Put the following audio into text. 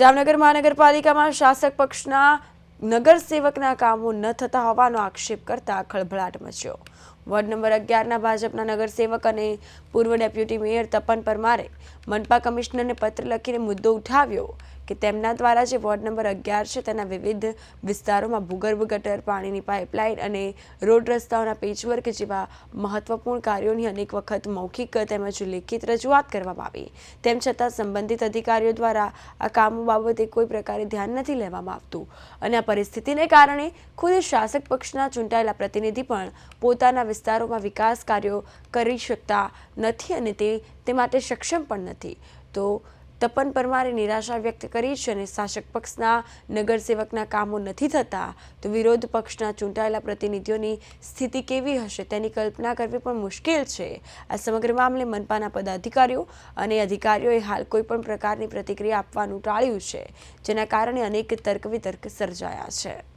જામનગર મહાનગરપાલિકામાં શાસક પક્ષના નગરસેવકના કામો ન થતા હોવાનો આક્ષેપ કરતા ખળભળાટ મચ્યો. વોર્ડ નંબર અગિયારના ભાજપના નગરસેવક અને પૂર્વ ડેપ્યુટી મેયર તપન પરમારે મનપા કમિશનરને પત્ર લખીને મુદ્દો ઉઠાવ્યો. કે તેમના દ્વારા જે વોર્ડ નંબર અગિયાર છે તેના વિવિધ વિસ્તારોમાં ભૂગર્ભ ગટર, પાણીની પાઇપલાઇન અને રોડ રસ્તાઓના પેચવર્ક જેવા મહત્વપૂર્ણ કાર્યોની અનેક વખત મૌખિક તેમજ લેખિત રજૂઆત કરવામાં આવી. તેમ છતાં સંબંધિત અધિકારીઓ દ્વારા આ કામો બાબતે કોઈ પ્રકારે ધ્યાન નથી લેવામાં આવતું અને આ પરિસ્થિતિને કારણે ખુદ શાસક પક્ષના ચૂંટાયેલા પ્રતિનિધિ પણ પોતાના વિસ્તારોમાં વિકાસ કાર્યો કરી શકતા નથી અને તે માટે સક્ષમ પણ નથી. તો તપન પરમારે નિરાશા વ્યક્ત કરી છે અને શાસક પક્ષના નગરસેવકના કામો નથી થતા, તો વિરોધ પક્ષના ચૂંટાયેલા પ્રતિનિધિઓની સ્થિતિ કેવી હશે તેની કલ્પના કરવી પણ મુશ્કેલ છે. આ સમગ્ર મામલે મનપાના પદાધિકારીઓ અને અધિકારીઓએ હાલ કોઈપણ પ્રકારની પ્રતિક્રિયા આપવાનું ટાળ્યું છે, જેના કારણે અનેક તર્ક વિતર્ક સર્જાયા છે.